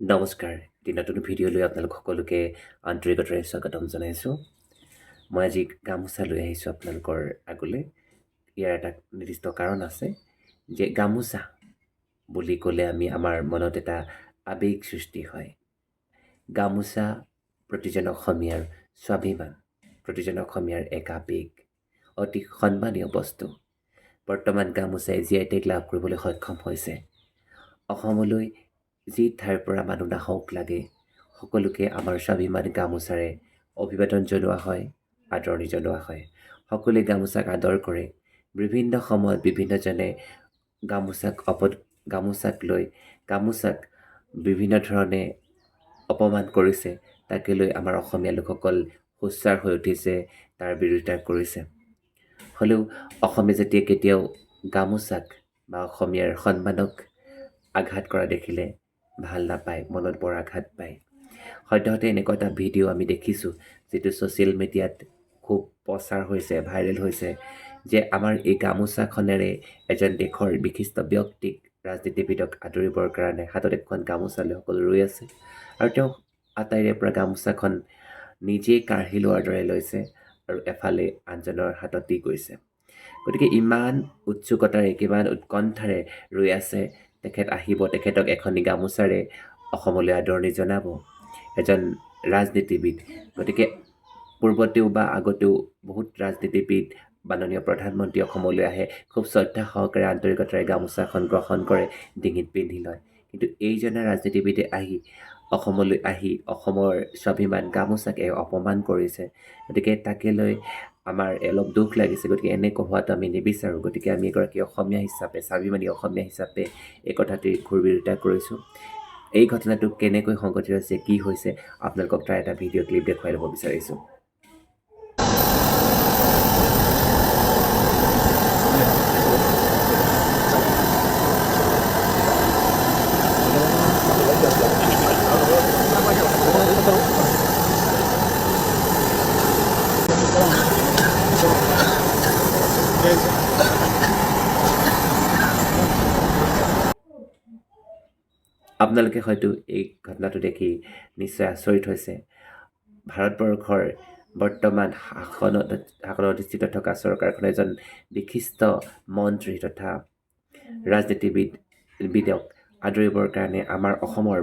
নমস্কাৰ এটি নতুন ভিডিঅ' লৈ আপোনালোক সকলোকে আন্তৰিকতাৰে স্বাগতম জনাইছোঁ। মই আজি গামোচা লৈ আহিছোঁ আপোনালোকৰ আগলৈ। ইয়াৰ এটা নিৰ্দিষ্ট কাৰণ আছে যে গামোচা বুলি ক'লে আমি আমাৰ মনত এটা আৱেগ সৃষ্টি হয়। গামোচা প্ৰতিজন অসমীয়াৰ স্বাভিমান প্ৰতিজন অসমীয়াৰ এক আৱেগ অতি সন্মানীয় বস্তু। বৰ্তমান গামোচাই জি আই টেগ লাভ কৰিবলৈ সক্ষম হৈছে। অসমলৈ যি ঠাইৰ পৰা মানুহ নাহক লাগে সকলোকে আমাৰ স্বাভিমান গামোচাৰে অভিবাদন জনোৱা হয় আদৰণি জনোৱা হয়। সকলোৱে গামোচাক আদৰ কৰে। বিভিন্ন সময়ত বিভিন্নজনে গামোচাক অপ গামোচাক লৈ গামোচাক বিভিন্ন ধৰণে অপমান কৰিছে। তাকে লৈ আমাৰ অসমীয়া লোকসকল সোচ্চাৰ হৈ উঠিছে তাৰ বিৰোধিতা কৰিছে। হ'লেও অসমে যেতিয়া কেতিয়াও গামোচাক বা অসমীয়াৰ সন্মানক আঘাত কৰা দেখিলে ভাল নাপায় মনত বৰ আঘাত পায়। সদ্যহতে এনেকুৱা এটা ভিডিঅ' আমি দেখিছোঁ যিটো ছ'চিয়েল মিডিয়াত খুব প্ৰচাৰ হৈছে ভাইৰেল হৈছে যে আমাৰ এই গামোচাখনেৰে এজন দেশৰ বিশিষ্ট ব্যক্তিক ৰাজনীতিবিদক আদৰিবৰ কাৰণে হাতত এখন গামোচা লৈ সকলো ৰৈ আছে আৰু তেওঁ আটাইৰে পৰা গামোচাখন নিজেই কাঢ়ি লোৱাৰ দৰে লৈছে আৰু এফালে আনজনৰ হাতত দি গৈছে। গতিকে ইমান উৎসুকতাৰে কিমান উৎকণ্ঠাৰে ৰৈ আছে তেখেত আহিব তেখেতক এখনি গামোচাৰে অসমলৈ আদৰণি জনাব। এজন ৰাজনীতিবিদ। গতিকে পূৰ্বতেও বা আগতেও বহুত ৰাজনীতিবিদ মাননীয় প্ৰধানমন্ত্ৰী অসমলৈ আহে। খুব শ্ৰদ্ধা সহকাৰে আন্তৰিকতাৰে গামোচাখন গ্ৰহণ কৰে ডিঙিত পিন্ধি লয়। কিন্তু এইজনে ৰাজনীতিবিদে আহি অসমলৈ আহি অসমৰ স্বাভিমান গামোচাক এই অপমান কৰিছে। গতিকে তাকে লৈ আমাৰ অলপ দুখ লাগিছে। গতিকে এনেকুৱা হোৱাটো আমি নিবিচাৰোঁ। গতিকে আমি এগৰাকী অসমীয়া হিচাপে স্বাভিমানী অসমীয়া হিচাপে এই কথাটিৰ ঘূৰ বিৰোধিতা কৰিছোঁ। এই ঘটনাটো কেনেকৈ সংঘটিত হৈছে কি হৈছে আপোনালোকক তাৰ এটা ভিডিঅ' ক্লিপ দেখুৱাই ল'ব বিচাৰিছোঁ। আপোনালোকে হয়তো এই ঘটনাটো দেখি নিশ্চয় আচৰিত হৈছে। ভাৰতবৰ্ষৰ বৰ্তমান শাসনত শাসনত অধিষ্ঠিত থকা চৰকাৰখনৰ এজন বিশিষ্ট মন্ত্ৰী তথা ৰাজনীতিবিদ বিদক আদৰিবৰ কাৰণে আমাৰ অসমৰ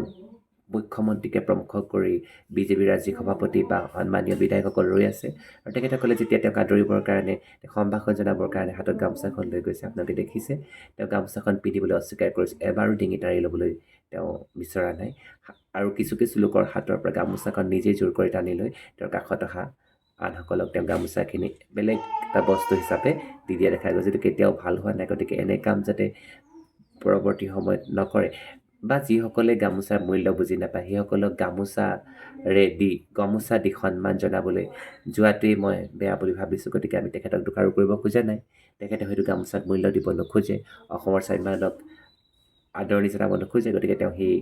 মুখ্যমন্ত্ৰীকে প্ৰমুখ কৰি বিজেপিৰ ৰাজ্যিক সভাপতি বা সন্মানীয় বিধায়কসকল ৰৈ আছে। আৰু তেখেতসকলে যেতিয়া তেওঁক আদৰিবৰ কাৰণে সম্ভাষণ জনাবৰ কাৰণে হাতত গামোচাখন লৈ গৈছে, আপোনালোকে দেখিছে। তেওঁ গামোচাখন পিন্ধিবলৈ অস্বীকাৰ কৰিছে। এবাৰো ডিঙি টাৰি ল'বলৈ তেওঁ বিচৰা নাই। আৰু কিছু কিছু লোকৰ হাতৰ পৰা গামোচাখন নিজেই জোৰ কৰি টানি লৈ তেওঁৰ কাষত অহা আনসকলক তেওঁ গামোচাখিনি বেলেগ এটা বস্তু হিচাপে দি দিয়া দেখা গৈছে। কেতিয়াও ভালো হোৱা নাই। গতিকে এনে কাম যাতে পৰৱৰ্তী সময়ত নকৰে। বা যিসকলে গামোচাৰ মূল্য বুজি নাপায় সেইসকলক গামোচাৰে দি গামোচা দি সন্মান জনাবলৈ যোৱাটোৱেই মই বেয়া বুলি ভাবিছোঁ। গতিকে আমি তেখেতক দোষাৰোপ কৰিব খোজা নাই। তেখেতে হয়তো গামোচাত মূল্য দিব নোখোজে অসমৰ স্বাভিমানক আদৰণি জনাব নোখোজে গতিকে তেওঁ সেই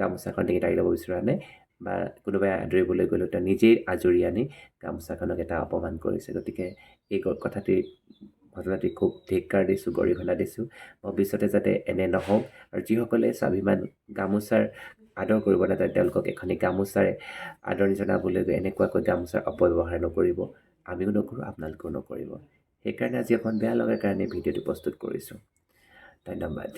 গামোচাখন ডিঙিত আঁৰি ল'ব বিচৰা নাই বা কোনোবাই আদৰিবলৈ গ'লেও তেওঁ নিজেই আজৰি আনি গামোচাখনক এটা অপমান কৰিছে। গতিকে এই কথাটি ঘটনাটি খুব ধিক্কাৰ দিছোঁ গৰিহণা দিছোঁ। ভৱিষ্যতে যাতে এনে নহওক। আৰু যিসকলে স্বাভিমান গামোচাৰ আদৰ কৰিব নাজানে তেওঁলোকক এখনি গামোচাৰে আদৰণি জনাবলৈ গৈ এনেকুৱাকৈ গামোচাৰ অপব্যৱহাৰ নকৰিব। আমিও নকৰোঁ, আপোনালোকেও নকৰিব। সেইকাৰণে আজি অকণ বেয়া লগাৰ কাৰণে ভিডিঅ'টো প্ৰস্তুত কৰিছোঁ। ধন্যবাদ।